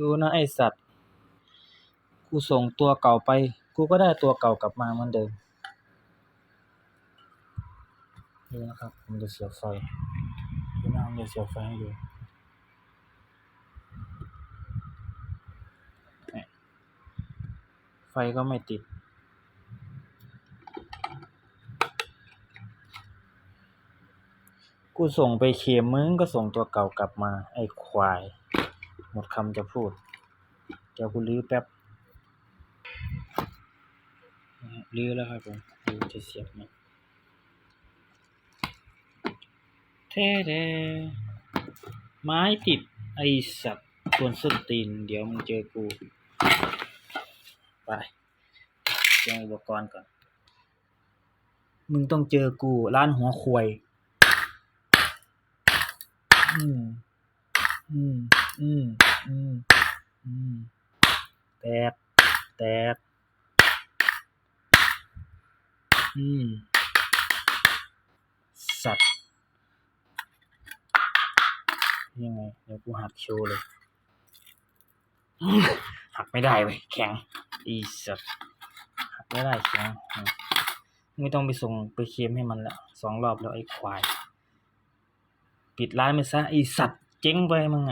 ดูนะไอ้สัตว์ กูส่งตัวเก่าไป กูก็ได้ตัวเก่ากลับมาเหมือนเดิม ดูนะครับ ผมจะเสียบไฟดูนะผมจะเสียบไฟให้ดูไฟก็ไม่ติด กูส่งไปเคมมึงก็ส่งตัวเก่ากลับมา ไอ้ควาย หมดคำจะพูด เดี๋ยวกูลื้อแป๊บนะฮะลื้อแล้วครับผมลื้อจะเสียบไหมเท่เด้ไม้ติดไอสัตว์กวนส้นตีน เดี๋ยวมึงเจอกู ไปเตรียมอุปกรณ์ก่อน มึงต้องเจอกู ร้านหัวควย อืม อืม อืม อืม อืม แตก แตก อืม สัตว์ ยังไง เดี๋ยวกูหักโชว์เลย หักไม่ได้เว้ยแข็ง อีสัตว์ หักไม่ได้แข็ง ไม่ต้องไปส่งไปเคลมให้มันละสองรอบแล้วไอ้ควาย ปิดร้านไปซะไอสัตว์ เจ๊งไปมึง